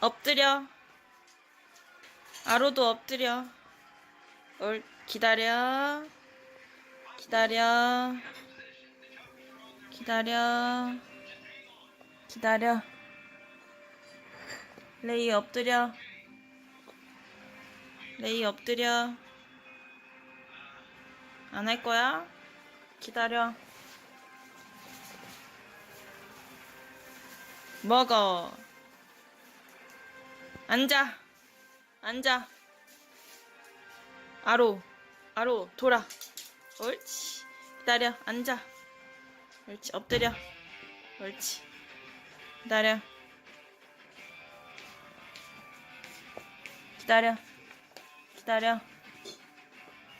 엎드려. 아로도 엎드려. 올, 기다려. 기다려. 기다려. 기다려. 레이 엎드려. 레이 엎드려. 안 할 거야? 기다려. 먹어. 앉아. 앉아. 아로. 아로, 돌아. 옳지. 기다려. 앉아. 옳지. 엎드려. 옳지. 기다려. 기다려. 기다려.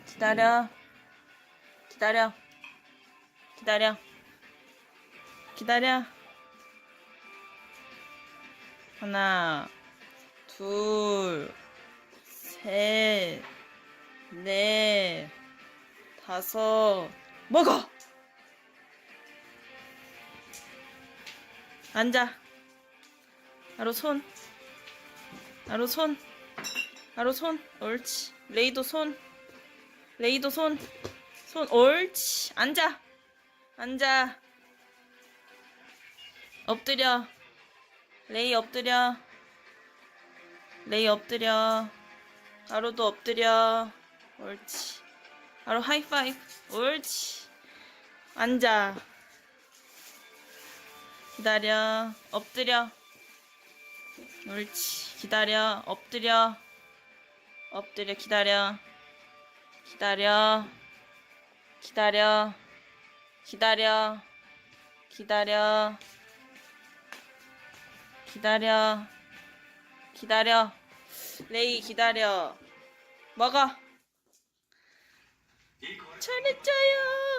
기다려. 기다려. 기다려. 기다려. 하나, 둘, 셋, 넷, 다섯, 먹어! 앉아. 바로 손. 바로 손. 바로 손. 옳지. 레이도 손. 레이도 손. 손. 옳지. 앉아. 앉아. 엎드려. 레이 엎드려. 레이 엎드려. 바로도 엎드려. 옳지. 바로 하이파이브. 옳지. 앉아. 기다려. 엎드려. 옳지. 기다려. 엎드려. 엎드려. 기다려. 기다려. 기다려. 기다려. 기다려. 기다려. 기다려. 레이 기다려. 먹어. 잘했죠요.